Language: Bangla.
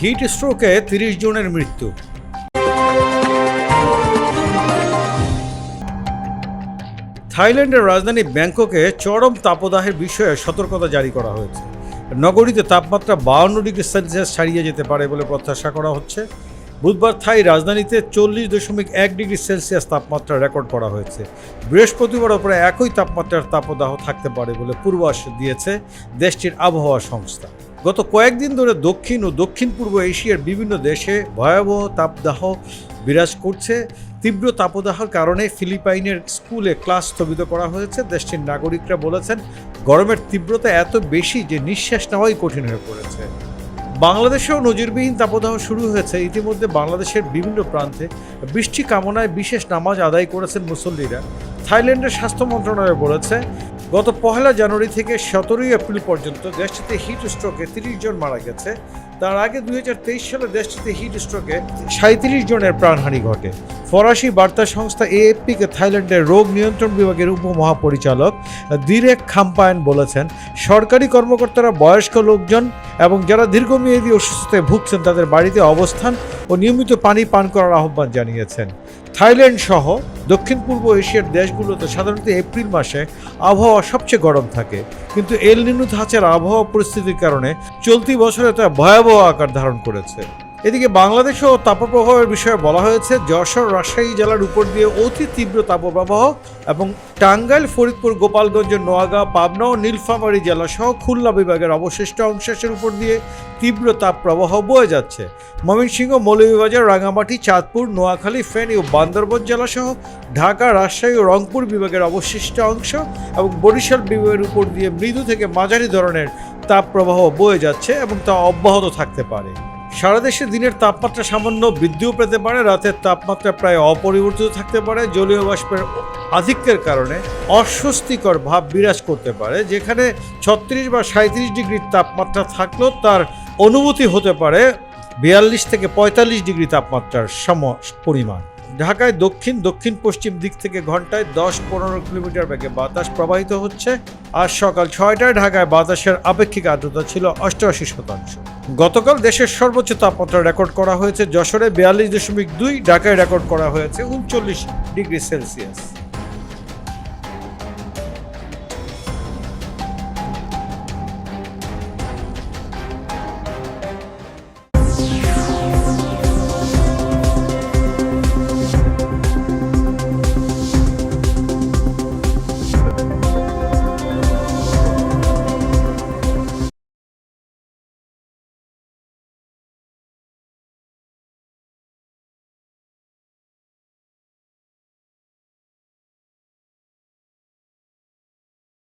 হিট স্ট্রোকে তিরিশ জনের মৃত্যু। থাইল্যান্ডের রাজধানী ব্যাংককে চরম তাপদাহের বিষয়ে সতর্কতা জারি করা হয়েছে। নগরীতে তাপমাত্রা বাউন্ন ডিগ্রি সেলসিয়াস ছাড়িয়ে যেতে পারে বলে প্রত্যাশা করা হচ্ছে। বুধবার থাই রাজধানীতে চল্লিশ দশমিক এক ডিগ্রি সেলসিয়াস তাপমাত্রা রেকর্ড করা হয়েছে। বৃহস্পতিবারও প্রায় একই তাপমাত্রার তাপদাহ থাকতে পারে বলে পূর্বাভাস দিয়েছে দেশটির আবহাওয়া সংস্থা। গত কয়েকদিন ধরে দক্ষিণ ও দক্ষিণ পূর্ব এশিয়ার বিভিন্ন দেশে ভয়াবহ তাপদাহ বিরাজ করছে। তীব্র তাপদাহের কারণে ফিলিপাইনের স্কুলে ক্লাস স্থগিত করা হয়েছে। দেশটির নাগরিকরা বলেছেন, গরমের তীব্রতা এত বেশি যে নিঃশ্বাস নেওয়াই কঠিন হয়ে পড়েছে। বাংলাদেশেও নজিরবিহীন তাপদাহ শুরু হয়েছে। ইতিমধ্যে বাংলাদেশের বিভিন্ন প্রান্তে বৃষ্টি কামনায় বিশেষ নামাজ আদায় করেছেন মুসল্লিরা। থাইল্যান্ডের স্বাস্থ্য মন্ত্রণালয় বলেছে গত পহেলা জানুয়ারি থেকে সতেরোই এপ্রিল পর্যন্ত দেশটিতে হিট স্ট্রোকে তিরিশ জন মারা গেছে। তার আগে দুই হাজার তেইশ সালে দেশটিতে হিট স্ট্রোকে সাঁত্রিশ জনের প্রাণহানি ঘটে। ফরাসি বার্তা সংস্থা এএফপিকে থাইল্যান্ডের রোগ নিয়ন্ত্রণ বিভাগের উপমহাপরিচালক দিরেক খাম্পায়ন বলেছেন, সরকারি কর্মকর্তারা বয়স্ক লোকজন এবং যারা দীর্ঘমেয়াদী অসুস্থতায় ভুগছেন তাদের বাড়িতে অবস্থান ও নিয়মিত পানি পান করার আহ্বান জানিয়েছেন। থাইল্যান্ড সহ দক্ষিণ পূর্ব এশিয়ার দেশগুলোতে সাধারণত এপ্রিল মাসে আবহাওয়া সবচেয়ে গরম থাকে। কিন্তু এল নিনু ধাঁচের আবহাওয়া পরিস্থিতির কারণে চলতি বছরে তা ভয়াবহ আকার ধারণ করেছে। এদিকে বাংলাদেশেও তাপপ্রবাহের বিষয়ে বলা হয়েছে, যশোর, রাজশাহী জেলার উপর দিয়ে অতি তীব্র তাপপ্রবাহ এবং টাঙ্গাইল, ফরিদপুর, গোপালগঞ্জ, নোয়াগাঁ, পাবনা ও নীলফামারী জেলা সহ খুলনা বিভাগের অবশিষ্ট অংশের উপর দিয়ে তীব্র তাপপ্রবাহ বয়ে যাচ্ছে। ময়মনসিংহ, মৌলভীবাজার, রাঙামাটি, চাঁদপুর, নোয়াখালী, ফেনী ও বান্দরবন জেলা সহ ঢাকা, রাজশাহী ও রংপুর বিভাগের অবশিষ্ট অংশ এবং বরিশাল বিভাগের উপর দিয়ে মৃদু থেকে মাঝারি ধরনের তাপপ্রবাহ বয়ে যাচ্ছে এবং তা অব্যাহত থাকতে পারে। সারা দেশে দিনের তাপমাত্রা সামান্য বৃদ্ধিও পেতে পারে, রাতের তাপমাত্রা প্রায় অপরিবর্তিত থাকতে পারে, জলীয় বাষ্পের আধিক্যের কারণে অস্বস্তিকর ভাব বিরাজ করতে পারে, যেখানে ছত্রিশ বা সাঁত্রিশ ডিগ্রির তাপমাত্রা থাকলেও তার অনুভূতি হতে পারে বিয়াল্লিশ থেকে পঁয়তাল্লিশ ডিগ্রি তাপমাত্রার সম পরিমাণ। ঢাকায় দক্ষিণ দক্ষিণ পশ্চিম দিক থেকে ঘন্টায় দশ পনেরো কিলোমিটার বেগে বাতাস প্রবাহিত হচ্ছে আজ সকাল ছয়টায় ঢাকায় বাতাসের আপেক্ষিক আর্দ্রতা ছিল অষ্টআশি শতাংশ। গতকাল দেশের সর্বোচ্চ তাপমাত্রা রেকর্ড করা হয়েছে যশোরে বিয়াল্লিশ দশমিক দুই, ঢাকায় রেকর্ড করা হয়েছে উনচল্লিশ ডিগ্রি সেলসিয়াস।